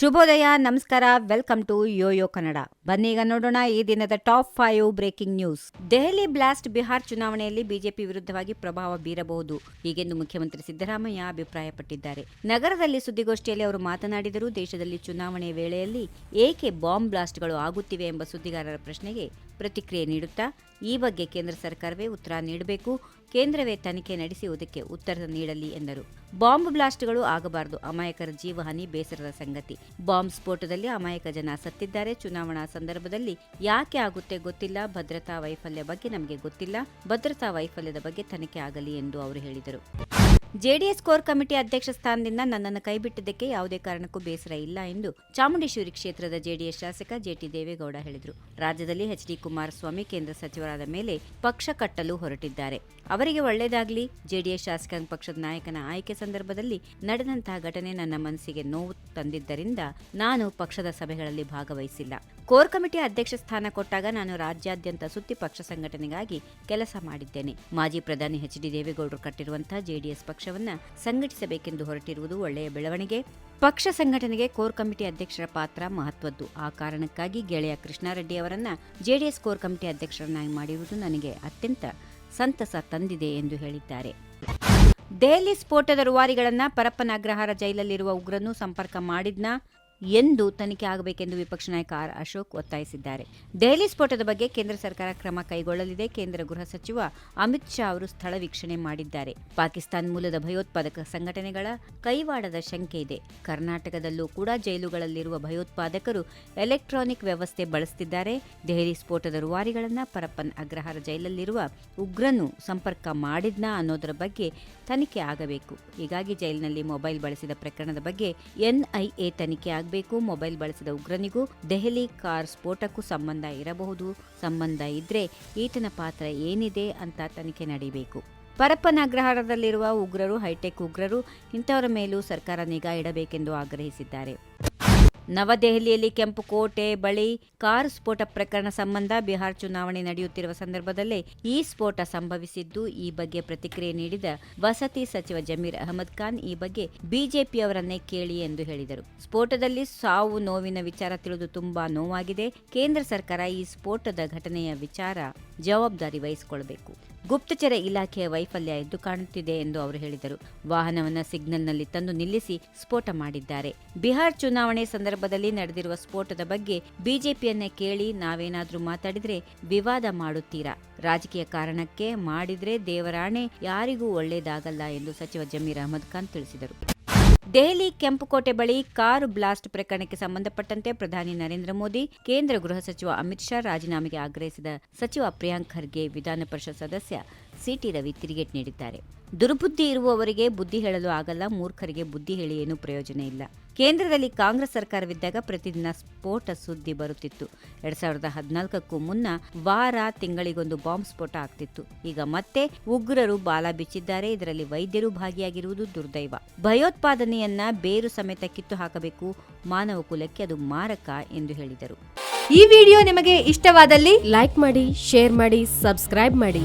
ಶುಭೋದಯ, ನಮಸ್ಕಾರ, welcome to Yoyo Kannada. ಬನ್ನೀಗ ನೋಡೋಣ ಈ ದಿನದ top five breaking news. Delhi blast Bihar ಚುನಾವಣೆಯಲ್ಲಿ ಬಿಜೆಪಿ ವಿರುದ್ಧವಾಗಿ ಪ್ರಭಾವ ಬೀರಬಹುದು. ಹೀಗೆಂದು ಮುಖ್ಯಮಂತ್ರಿ ಸಿದ್ದರಾಮಯ್ಯ ಅಭಿಪ್ರಾಯಪಟ್ಟಿದ್ದಾರೆ. ನಗರದಲ್ಲಿ ಸುದ್ದಿಗೋಷ್ಠಿಯಲ್ಲಿ ಅವರು ಮಾತನಾಡಿದರು, ದೇಶದಲ್ಲಿ ಚುನಾವಣೆ ವೇಳೆಯಲ್ಲಿ ಏಕೆ ಬಾಂಬ್ ಬ್ಲಾಸ್ಟ್ಗಳು ಆಗುತ್ತಿವೆ ಎಂಬ ಸುದ್ದಿಗಾರರ ಪ್ರಶ್ನೆಗೆ ಪ್ರತಿಕ್ರಿಯೆ ನೀಡುತ್ತಾ, ಈ ಬಗ್ಗೆ ಕೇಂದ್ರ ಸರ್ಕಾರವೇ ಉತ್ತರ ನೀಡಬೇಕು ಕೇಂದ್ರವೇ ತನಿಖೆ ನಡೆಸುವುದಕ್ಕೆ ಉತ್ತರ ನೀಡಲಿ ಎಂದರು. ಬಾಂಬ್ ಬ್ಲಾಸ್ಟ್ಗಳು ಆಗಬಾರದು. ಅಮಾಯಕರ ಜೀವಹಾನಿ ಬೇಸರದ ಸಂಗತಿ. ಬಾಂಬ್ ಸ್ಫೋಟದಲ್ಲಿ ಅಮಾಯಕ ಜನ ಸತ್ತಿದ್ದಾರೆ. ಚುನಾವಣಾ ಸಂದರ್ಭದಲ್ಲಿ ಯಾಕೆ ಆಗುತ್ತೆ ಗೊತ್ತಿಲ್ಲ. ಭದ್ರತಾ ವೈಫಲ್ಯ ಬಗ್ಗೆ ನಮಗೆ ಗೊತ್ತಿಲ್ಲ. ಭದ್ರತಾ ವೈಫಲ್ಯದ ಬಗ್ಗೆ ತನಿಖೆ ಆಗಲಿ ಎಂದು ಅವರು ಹೇಳಿದರು. ಜೆಡಿಎಸ್ ಕೋರ್ ಕಮಿಟಿ ಅಧ್ಯಕ್ಷ ಸ್ಥಾನದಿಂದ ನನ್ನನ್ನು ಕೈಬಿಟ್ಟಿದ್ದಕ್ಕೆ ಯಾವುದೇ ಕಾರಣಕ್ಕೂ ಬೇಸರ ಇಲ್ಲ ಎಂದು ಚಾಮುಂಡೇಶ್ವರಿ ಕ್ಷೇತ್ರದ ಜೆಡಿಎಸ್ ಶಾಸಕ ಜೆಟಿ ದೇವೇಗೌಡ ಹೇಳಿದರು. ರಾಜ್ಯದಲ್ಲಿ ಎಚ್ ಡಿ ಕುಮಾರಸ್ವಾಮಿ ಕೇಂದ್ರ ಸಚಿವರಾದ ಮೇಲೆ ಪಕ್ಷ ಕಟ್ಟಲು ಹೊರಟಿದ್ದಾರೆ. ಅವರಿಗೆ ಒಳ್ಳೆಯದಾಗಲಿ ಜೆಡಿಎಸ್ ಶಾಸಕಾಂಗ ಪಕ್ಷದ ನಾಯಕನ ಆಯ್ಕೆ ಸಂದರ್ಭದಲ್ಲಿ ನಡೆದಂತಹ ಘಟನೆ ನನ್ನ ಮನಸ್ಸಿಗೆ ನೋವು ತಂದಿದ್ದರಿಂದ ನಾನು ಪಕ್ಷದ ಸಭೆಗಳಲ್ಲಿ ಭಾಗವಹಿಸಿಲ್ಲ. ಕೋರ್ ಕಮಿಟಿ ಅಧ್ಯಕ್ಷ ಸ್ಥಾನ ಕೊಟ್ಟಾಗ ನಾನು ರಾಜ್ಯಾದ್ಯಂತ ಸುತ್ತಿ ಪಕ್ಷ ಸಂಘಟನೆಗಾಗಿ ಕೆಲಸ ಮಾಡಿದ್ದೇನೆ. ಮಾಜಿ ಪ್ರಧಾನಿ ಎಚ್ ಡಿ ದೇವೇಗೌಡರು ಕಟ್ಟಿರುವಂತಹ ಜೆಡಿಎಸ್ ಪಕ್ಷವನ್ನ ಸಂಘಟಿಸಬೇಕೆಂದು ಹೊರಟಿರುವುದು ಒಳ್ಳೆಯ ಬೆಳವಣಿಗೆ. ಪಕ್ಷ ಸಂಘಟನೆಗೆ ಕೋರ್ ಕಮಿಟಿ ಅಧ್ಯಕ್ಷರ ಪಾತ್ರ ಮಹತ್ವದ್ದು. ಆ ಕಾರಣಕ್ಕಾಗಿ ಗೆಳೆಯ ಕೃಷ್ಣಾರೆಡ್ಡಿ ಅವರನ್ನ ಜೆಡಿಎಸ್ ಕೋರ್ ಕಮಿಟಿ ಅಧ್ಯಕ್ಷರನ್ನಾಗಿ ಮಾಡಿರುವುದು ನನಗೆ ಅತ್ಯಂತ ಸಂತಸ ತಂದಿದೆ ಎಂದು ಹೇಳಿದ್ದಾರೆ. ದೆಹಲಿ ಸ್ಫೋಟದ ರೂವಾರಿಗಳನ್ನು ಪರಪ್ಪನ ಅಗ್ರಹಾರ ಜೈಲಲ್ಲಿರುವ ಉಗ್ರನು ಸಂಪರ್ಕ ಮಾಡಿದ್ನಾ? ಎಂದು ತನಿಖೆ ಆಗಬೇಕೆಂದು ವಿಪಕ್ಷ ನಾಯಕ ಆರ್ ಅಶೋಕ್ ಒತ್ತಾಯಿಸಿದ್ದಾರೆ. ದೆಹಲಿ ಸ್ಫೋಟದ ಬಗ್ಗೆ ಕೇಂದ್ರ ಸರ್ಕಾರ ಕ್ರಮ ಕೈಗೊಳ್ಳಲಿದೆ. ಕೇಂದ್ರ ಗೃಹ ಸಚಿವ ಅಮಿತ್ ಶಾ ಅವರು ಸ್ಥಳ ವೀಕ್ಷಣೆ ಮಾಡಿದ್ದಾರೆ. ಪಾಕಿಸ್ತಾನ ಮೂಲದ ಭಯೋತ್ಪಾದಕ ಸಂಘಟನೆಗಳ ಕೈವಾಡದ ಶಂಕೆ ಇದೆ. ಕರ್ನಾಟಕದಲ್ಲೂ ಕೂಡ ಜೈಲುಗಳಲ್ಲಿರುವ ಭಯೋತ್ಪಾದಕರು ಎಲೆಕ್ಟ್ರಾನಿಕ್ ವ್ಯವಸ್ಥೆ ಬಳಸುತ್ತಿದ್ದಾರೆ ದೆಹಲಿ ಸ್ಫೋಟದ ರೂವಾರಿಗಳನ್ನ ಪರಪ್ಪನ್ ಅಗ್ರಹಾರ ಜೈಲಲ್ಲಿರುವ ಉಗ್ರನು ಸಂಪರ್ಕ ಮಾಡಿದ್ನ ಅನ್ನೋದರ ಬಗ್ಗೆ ತನಿಖೆ ಆಗಬೇಕು. ಹೀಗಾಗಿ ಜೈಲಿನಲ್ಲಿ ಮೊಬೈಲ್ ಬಳಸಿದ ಪ್ರಕರಣದ ಬಗ್ಗೆ ಎನ್ಐಎ ತನಿಖೆ ಆಗಬೇಕು. ಮೊಬೈಲ್ ಬಳಸಿದ ಉಗ್ರನಿಗೂ ದೆಹಲಿ ಕಾರ್ ಸ್ಫೋಟಕ್ಕೂ ಸಂಬಂಧ ಇರಬಹುದು. ಸಂಬಂಧ ಇದ್ರೆ ಈತನ ಪಾತ್ರ ಏನಿದೆ ಅಂತ ತನಿಖೆ ನಡೀಬೇಕು. ಪರಪ್ಪನ ಅಗ್ರಹಾರದಲ್ಲಿರುವ ಉಗ್ರರು, ಹೈಟೆಕ್ ಉಗ್ರರು ಇಂಥವರ ಮೇಲೂ ಸರ್ಕಾರ ನಿಗಾ ಇಡಬೇಕೆಂದು ಆಗ್ರಹಿಸಿದ್ದಾರೆ. ನವದೆಹಲಿಯಲ್ಲಿ ಕೆಂಪು ಕೋಟೆ ಬಳಿ ಕಾರ್ ಸ್ಫೋಟ ಪ್ರಕರಣ ಸಂಬಂಧ ಬಿಹಾರ್ ಚುನಾವಣೆ ನಡೆಯುತ್ತಿರುವ ಸಂದರ್ಭದಲ್ಲೇ ಈ ಸ್ಫೋಟ ಸಂಭವಿಸಿದ್ದು ಈ ಬಗ್ಗೆ ಪ್ರತಿಕ್ರಿಯೆ ನೀಡಿದ ವಸತಿ ಸಚಿವ ಜಮೀರ್ ಅಹಮದ್ ಖಾನ್ ಈ ಬಗ್ಗೆ ಬಿಜೆಪಿಯವರನ್ನೇ ಕೇಳಿ ಎಂದು ಹೇಳಿದರು. ಸ್ಫೋಟದಲ್ಲಿ ಸಾವು ನೋವಿನ ವಿಚಾರ ತಿಳಿದು ತುಂಬಾ ನೋವಾಗಿದೆ. ಕೇಂದ್ರ ಸರ್ಕಾರ ಈ ಸ್ಫೋಟದ ಘಟನೆಯ ವಿಚಾರ ಜವಾಬ್ದಾರಿ ವಹಿಸಿಕೊಳ್ಳಬೇಕು ಗುಪ್ತಚರ ಇಲಾಖೆಯ ವೈಫಲ್ಯ ಎದ್ದು ಕಾಣುತ್ತಿದೆ ಎಂದು ಅವರು ಹೇಳಿದರು. ವಾಹನವನ್ನು ಸಿಗ್ನಲ್ನಲ್ಲಿ ತಂದು ನಿಲ್ಲಿಸಿ ಸ್ಫೋಟ ಮಾಡಿದ್ದಾರೆ. ಬಿಹಾರ್ ಚುನಾವಣೆ ಸಂದರ್ಭದಲ್ಲಿ ನಡೆದಿರುವ ಸ್ಫೋಟದ ಬಗ್ಗೆ ಬಿಜೆಪಿಯನ್ನೇ ಕೇಳಿ ನಾವೇನಾದ್ರೂ ಮಾತಾಡಿದ್ರೆ ವಿವಾದ ಮಾಡುತ್ತೀರಾ? ರಾಜಕೀಯ ಕಾರಣಕ್ಕೆ ಮಾಡಿದ್ರೆ ದೇವರಾಣೆ ಯಾರಿಗೂ ಒಳ್ಳೆಯದಾಗಲ್ಲ ಎಂದು ಸಚಿವ ಜಮೀರ್ ಅಹಮದ್ ಖಾನ್ ತಿಳಿಸಿದರು. ದೆಹಲಿ ಕೆಂಪುಕೋಟೆ ಬಳಿ ಕಾರು ಬ್ಲಾಸ್ಟ್ ಪ್ರಕರಣಕ್ಕೆ ಸಂಬಂಧಪಟ್ಟಂತೆ ಪ್ರಧಾನಿ ನರೇಂದ್ರ ಮೋದಿ, ಕೇಂದ್ರ ಗೃಹ ಸಚಿವ ಅಮಿತ್ ಶಾ ರಾಜೀನಾಮೆಗೆ ಆಗ್ರಹಿಸಿದ ಸಚಿವ ಪ್ರಿಯಾಂಕ್ ಖರ್ಗೆ ವಿಧಾನ ಪರಿಷತ್ ಸದಸ್ಯ ಸಿಟಿ ರವಿ ತಿರುಗೇಟ್ ನೀಡಿದ್ದಾರೆ. ದುರ್ಬುದ್ಧಿ ಇರುವವರಿಗೆ ಬುದ್ಧಿ ಹೇಳಲು ಆಗಲ್ಲ, ಮೂರ್ಖರಿಗೆ ಬುದ್ಧಿ ಹೇಳಿ ಏನೂ ಪ್ರಯೋಜನ ಇಲ್ಲ. ಕೇಂದ್ರದಲ್ಲಿ ಕಾಂಗ್ರೆಸ್ ಸರ್ಕಾರವಿದ್ದಾಗ ಪ್ರತಿದಿನ ಸ್ಫೋಟ ಸುದ್ದಿ ಬರುತ್ತಿತ್ತು. ಎರಡ್ ಸಾವಿರದ ಹದಿನಾಲ್ಕಕ್ಕೂ ಮುನ್ನ ವಾರ ತಿಂಗಳಿಗೊಂದು ಬಾಂಬ್ ಸ್ಫೋಟ ಆಗ್ತಿತ್ತು. ಈಗ ಮತ್ತೆ ಉಗ್ರರು ಬಾಲ ಬಿಚ್ಚಿದ್ದಾರೆ. ಇದರಲ್ಲಿ ವೈದ್ಯರು ಭಾಗಿಯಾಗಿರುವುದು ದುರ್ದೈವ. ಭಯೋತ್ಪಾದನೆಯನ್ನ ಬೇರು ಸಮೇತ ಕಿತ್ತು ಹಾಕಬೇಕು, ಮಾನವ ಕುಲಕ್ಕೆ ಅದು ಮಾರಕ ಎಂದು ಹೇಳಿದರು. ಈ ವಿಡಿಯೋ ನಿಮಗೆ ಇಷ್ಟವಾದಲ್ಲಿ ಲೈಕ್ ಮಾಡಿ, ಶೇರ್ ಮಾಡಿ, ಸಬ್ಸ್ಕ್ರೈಬ್ ಮಾಡಿ.